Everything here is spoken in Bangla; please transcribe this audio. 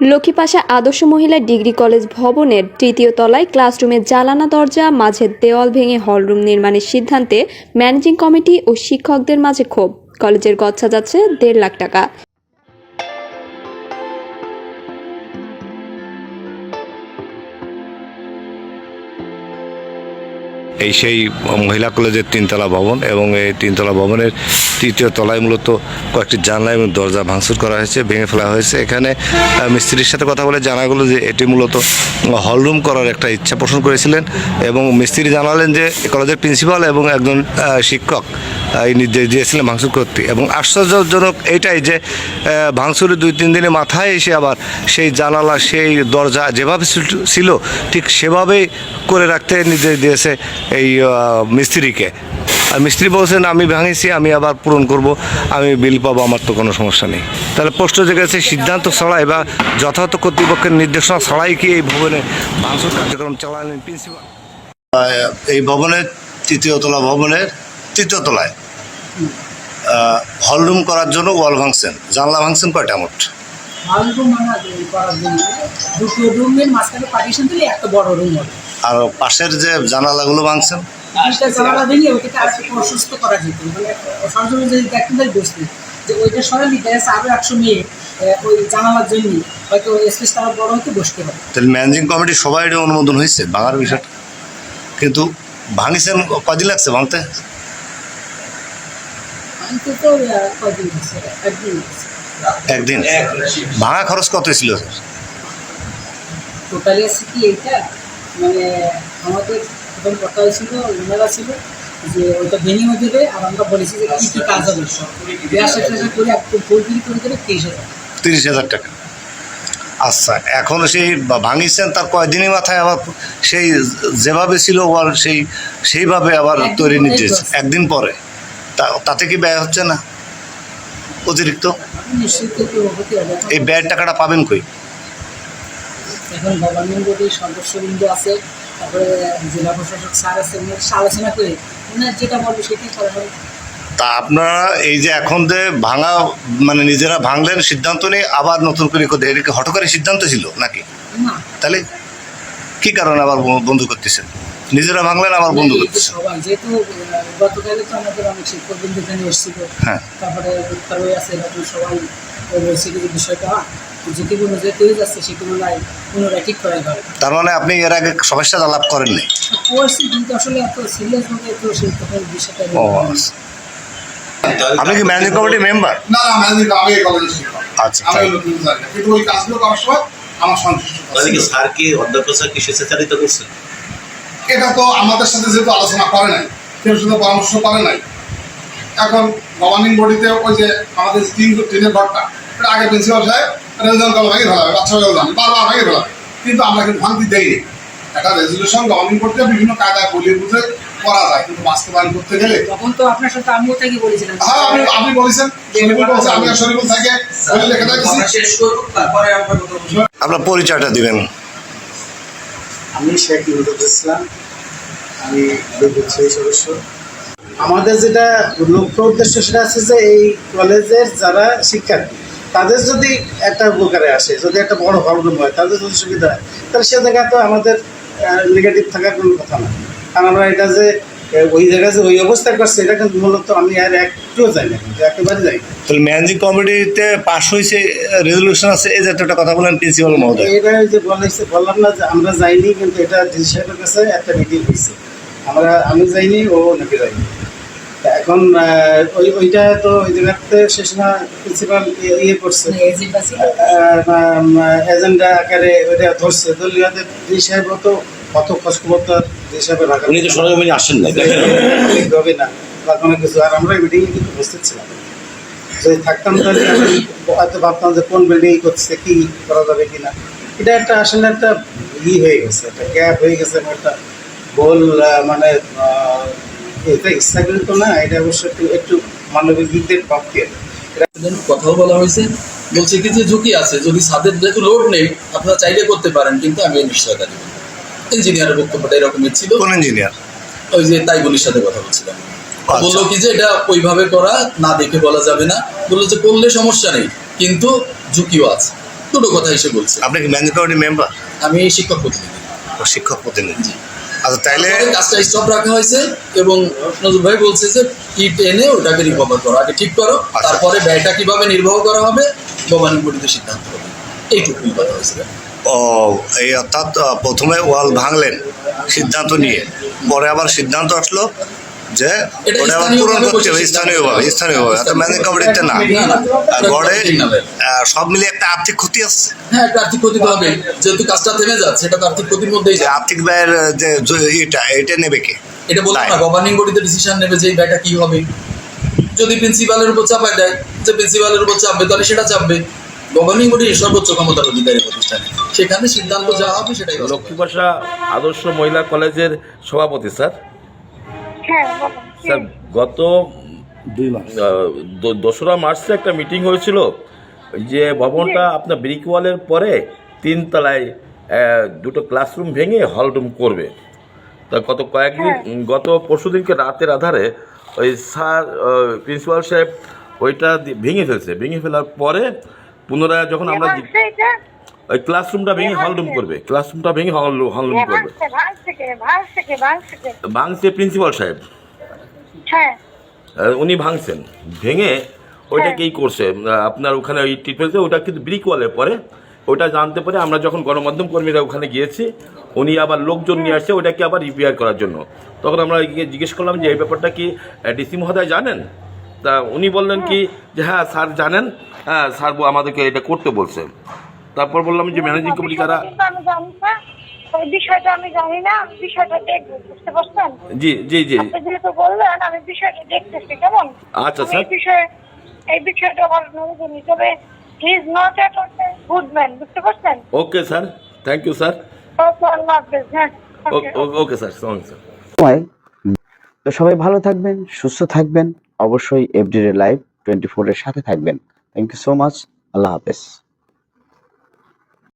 লক্ষ্মীপাশা আদর্শ মহিলা ডিগ্রি কলেজ ভবনের তৃতীয় তলায় ক্লাসরুমের জালানা দরজা মাঝের দেওয়াল ভেঙে হলরুম নির্মাণের সিদ্ধান্তে ম্যানেজিং কমিটি ও শিক্ষকদের মাঝে ক্ষোভ। কলেজের গচ্ছা যাচ্ছে দেড় লাখ টাকা। এই সেই মহিলা কলেজের তিনতলা ভবন এবং এই তিনতলা ভবনের তৃতীয় তলায় মূলত কয়েকটি জানলা এবং দরজা ভাঙচুর করা হয়েছে, ভেঙে ফেলা হয়েছে। এখানে মিস্ত্রির সাথে কথা বলে জানা গেলো যে এটি মূলত হলরুম করার একটা ইচ্ছা পোষণ করেছিলেন এবং মিস্ত্রি জানালেন যে কলেজের প্রিন্সিপাল এবং একজন শিক্ষক এই নির্দেশ দিয়েছিলেন ভাঙচুর করতে। এবং আশ্চর্যজনক এটাই যে ভাঙচুরের দুই তিন দিনের মাথায় এসে আবার সেই জানালা, সেই দরজা যেভাবে ছিল ঠিক সেভাবেই করে রাখতে নির্দেশ দিয়েছে এই মিস্ত্রিকে। আর মিস্ত্রি বলছেন আমি ভাঙিছি আমি আবার পূরণ করব আমি বিল পাবো আমার তো কোনো সমস্যা নেই। তাহলে পোস্ট প্রশ্ন জেগেছে সিদ্ধান্ত ছাড়াই বা যথাযথ কর্তৃপক্ষের নির্দেশনা ছাড়াই কি এই ভবনে ভাঙচুর কার্যক্রম চালালেন প্রিন্সিপাল এই ভবনের তৃতীয় তলা ভবনের তৃতীয় তলায় হলরুম করার জন্য ওয়াল ভাঙছেন। জানলা ভাঙছেন কয়টা মোট? আর পাশের যে জানালাগুলো ভাঙছেন? দুইটা ভেঙে ওটাকে আর অসুস্থ করা যেত মানে সরজমি যদি তাই বসতে যে ওইটা সরালি দেখা যাচ্ছে আরও একশো মেয়ে ওই জানালার জন্য হয়তো স্পেসটা আরও বড় বসতে পারে। তাহলে ম্যানেজিং কমিটি সবাই এটা অনুমোদন হয়েছে ভাঙার বিষয়টা। কিন্তু ভাঙিছেন কদিন লাগছে ভাঙতে? তো একদিন একদিন? ভাঙা খরচ কত ছিল? টোটালি আছে কি এইটা? মানে আমাদের প্রথম কথা হয়েছিল ওনারা ছিল যে ওইটা ভেঙেও দেবে আর আমরা বলেছি যে কী কী কাজ হবে। সাথে সাথে করে একদম ফুলফিল করে দেবে তেইশ হাজার তিরিশ হাজার টাকা। আচ্ছা এখন সেই ভাঙিছেন তার কয়দিনই মাথায় আবার সেই যেভাবে ছিল ওয়াল সেই সেইভাবে আবার তৈরি পরেই নির্দেশ। তো আছে। একদিন পরে? তাতে কি ব্যয় হচ্ছে না? অতিরিক্ত? এই ব্যয়ের টাকাটা পাবেন কই? এখন গভর্নমেন্ট সদস্যবৃন্দ আছে। তারপরে জেলা প্রশাসক স্যার আছে ওনার সাথে আলোচনা করে ওনার যেটা বলবে সেটাই করা হবে। তা আপনারা এই যে এখন যে ভাঙা মানে নিজেরা ভাঙলেন সিদ্ধান্ত নিয়ে আবার নতুন করে এটা কি হঠকারী সিদ্ধান্ত ছিল নাকি? না। তাহলে কি কারণে আবার বন্ধ করতেছেন? নিজেরা ভাঙলেন আবার বন্ধ করতেছেন? সবাই যেহেতু গতকালে তো আমাদের অনেক শিক্ষকবৃন্দ এখানে এসেছিল। হ্যাঁ। তারপরে উত্তর আছে সবাই বলছে যে বিষয়টা ঝুঁকিপূর্ণ যে তৈরি যাচ্ছে সে তুলনায় পুনরায় ঠিক করা যাবে তার মানে আপনি এর আগে সবার সাথে আলাপ করেননি? করছি কিন্তু আসলে এত সিরিয়াস ভাবে তো সেই তখন বিষয়টা আচ্ছা। আপনি কি ম্যানেজিং কমিটি মেম্বার না না ম্যানেজিং আমি এই শিক্ষক আচ্ছা, আমি। কিন্তু ওই কাজগুলো করার সময় আমার সন্তুষ্ট তাহলে কি। স্যার কি অধ্যক্ষ স্যার কি স্বেচ্ছাচারিত করছেন এটা তো আমাদের সাথে যেহেতু আলোচনা করে নাই কেউ সাথে পরামর্শ করে নাই। এখন গভর্নিং বডিতে ওই যে আমাদের যে তিন তিনের ঘরটা এটা আগে প্রিন্সিপাল সাহেব রেজুলেশন কল ভেঙে ফেলাবে বাচ্চা হয়েও জানি বারবার ভেঙে ফেলাবে কিন্তু আমরা কিন্তু ভাঙতি দেইনি। একটা রেজুলেশন গভর্নিং বডিতে বিভিন্ন কায়দায় বলিয়ে বুঝে করা যায় কিন্তু বাস্তবায়ন করতে গেলে তখন তো আপনার সাথে আমিও থেকে বলেছিলাম। হ্যাঁ আপনি আপনি বলেছেন আমি আর শরীফুল থেকে বলে লেখা দিচ্ছি শেষ করুন তারপরে আমরা আপনার পরিচয়টা দিবেন। আমি শেখ নুরুল ইসলাম আমি বিদ্যুৎ সদস্য। আমাদের যেটা লক্ষ্য উদ্দেশ্য সেটা আছে যে এই কলেজের যারা শিক্ষার্থী তাদের যদি একটা উপকারে আসে যদি একটা বড় হলরুম হয় তাদের যদি সুবিধা হয় তাহলে সে জায়গা তো আমাদের নেগেটিভ থাকার কোনো কথা না। কারণ আমরা এটা যে ওই জায়গায় যে ওই অবস্থায় করছে এটা কিন্তু মূলত আমি আর একটুও যাই না কিন্তু একেবারে যাই না। তাহলে ম্যানেজিং কমিটিতে পাশ হয়েছে রেজলিউশন আছে এই জাতীয় একটা কথা বলেন প্রিন্সিপাল মহোদয়। এটা যে বলেছে বললাম না যে আমরা যাইনি কিন্তু এটা ডিসি সাহেবের কাছে একটা মিটিং হয়েছে। আমরা আমি যাইনি ও নাকি যাইনি এখন ওই ওইটা তো ওই জায়গাতে শেষ না প্রিন্সিপাল ইয়ে করছে। এজেন্ডা আকারে ওইটা ধরছে। দলীয়দের ডিসি সাহেব তো কত খোঁজখবর তো ডিসি সাহেবের রাখা উনি তো সরজমিনে আসেন না হবে না বা কোনো কিছু। আর আমরা মিটিংয়ে কিন্তু উপস্থিত ছিলাম। যদি থাকতাম তাহলে হয়তো ভাবতাম যে কোন বিল্ডিং করছে কি করা যাবে কি না এটা একটা আসলে একটা ই হয়ে গেছে একটা গ্যাপ হয়ে গেছে একটা ভুল আহ, এটা ইচ্ছাকৃত না এটা অবশ্য একটু একটু মানবিক দিক দিয়ে পক্ষে কথাও বলা হয়েছে বলছে কি যে ঝুঁকি আছে যদি ছাদের যেহেতু লোড নেই আপনারা চাইলে করতে পারেন কিন্তু আমি নিশ্চয়তা দেব ইঞ্জিনিয়ারের বক্তব্যটা এরকমই ছিল। কোন ইঞ্জিনিয়ার ওই যে তাইবুলির সাথে কথা বলছিলাম। আচ্ছা। বলল কি যে এটা ওইভাবে করা না দেখে বলা যাবে না। বলল যে করলে সমস্যা নেই কিন্তু ঝুঁকিও আছে। দুটো কথা এসে বলছে। আপনি কি মেম্বার আমি শিক্ষক প্রতিনিধি। ও শিক্ষক প্রতিনিধি। আচ্ছা তাইলে কাজটা স্টপ রাখা হয়েছে এবং নজরুল ভাই বলছে যে ইট এনে ওটাকে রিকভার করো। আগে ঠিক করো আচ্ছা। তারপরে ব্যয়টা কীভাবে নির্বাহ করা হবে গভর্নিং বডিতে সিদ্ধান্ত হবে এইটুকুই কথা হয়েছে। ও এই অর্থাৎ প্রথমে ওয়াল ভাঙলেন সিদ্ধান্ত নিয়ে পরে আবার সিদ্ধান্ত আসলো যে ওটা আবার পূরণ করতে হবে স্থানীয়ভাবে স্থানীয়ভাবে। অর্থাৎ ম্যানেজিং কমিটিতে না। আর গড়ে সব মিলিয়ে একটা আর্থিক ক্ষতি আছে। হ্যাঁ একটা আর্থিক ক্ষতি তো হবে। যেহেতু কাজটা থেমে যাচ্ছে এটা তো আর্থিক ক্ষতির মধ্যেই যে আর্থিক ব্যয়ের যে এটা এটা নেবে কে? এটা বললাম না গভর্নিং বডিতে ডিসিশন নেবে যে এই ব্যয়টা কি হবে। যদি প্রিন্সিপালের উপর চাপায় দেয় যে প্রিন্সিপালের উপর চাপবে তাহলে সেটা চাপবে। গভর্নিং বডি সর্বোচ্চ ক্ষমতার অধিকারী প্রতিষ্ঠানে। সেখানে সিদ্ধান্ত যা হবে সেটাই। লক্ষ্মীপাশা আদর্শ মহিলা কলেজের সভাপতি স্যার। স্যার গত আহ, দো- দোসরা মার্চে একটা মিটিং হয়েছিল যে ভবনটা আপনার ব্রিক ওয়ালের পরে তিনতলায় দুটো ক্লাসরুম ভেঙে হলরুম করবে। তা গত কয়েকদিন গত পরশু দিনকে রাতের আধারে ওই স্যার প্রিন্সিপাল সাহেব ওইটা ভেঙে ফেলছে। ভেঙে ফেলার পরে পুনরায় যখন আমরা ওই ক্লাসরুমটা ভেঙে হল রুম করবে। ক্লাসরুমটা ভেঙে হল হল রুম করবে। ভাঙছে প্রিন্সিপাল সাহেব। হ্যাঁ। উনি ভাঙছেন। ভেঙে ওইটাকেই করছে? আপনার ওখানে ওই ট্রিটমেন্টে ওটা কিন্তু ব্রিক ওয়ালের পরে। ওটা জানতে পারে আমরা যখন গণমাধ্যম কর্মীরা ওখানে গিয়েছি উনি আবার লোকজন নিয়ে আসছে ওটাকে আবার রিপেয়ার করার জন্য। তখন আমরা জিজ্ঞেস করলাম যে এই ব্যাপারটা কি ডিসি মহোদয় জানেন? তা উনি বললেন কি যে হ্যাঁ স্যার জানেন। হ্যাঁ স্যার আমাদেরকে এটা করতে বলছে। তারপর বললাম যে ম্যানেজিং কমিটি কারা আমি জানি না। ওই বিষয়টা আমি জানি না বিষয়টা দেখব বুঝতে পারছেন? জি জি জি। আপনি যেহেতু বললেন আমি বিষয়টা দেখতেছি কেমন? আচ্ছা, স্যার। এই বিষয়ে এই বিষয়টা আমার নজর নিতে হবে he is not at good man বুঝতে পারছেন? Okay sir thank you sir okay sir তো সবাই ভালো থাকবেন সুস্থ থাকবেন অবশ্যই এফডি লাইভ টোয়েন্টি ফোরের সাথে থাকবেন। থ্যাংক ইউ সো মাচ আল্লাহ হাফেজ।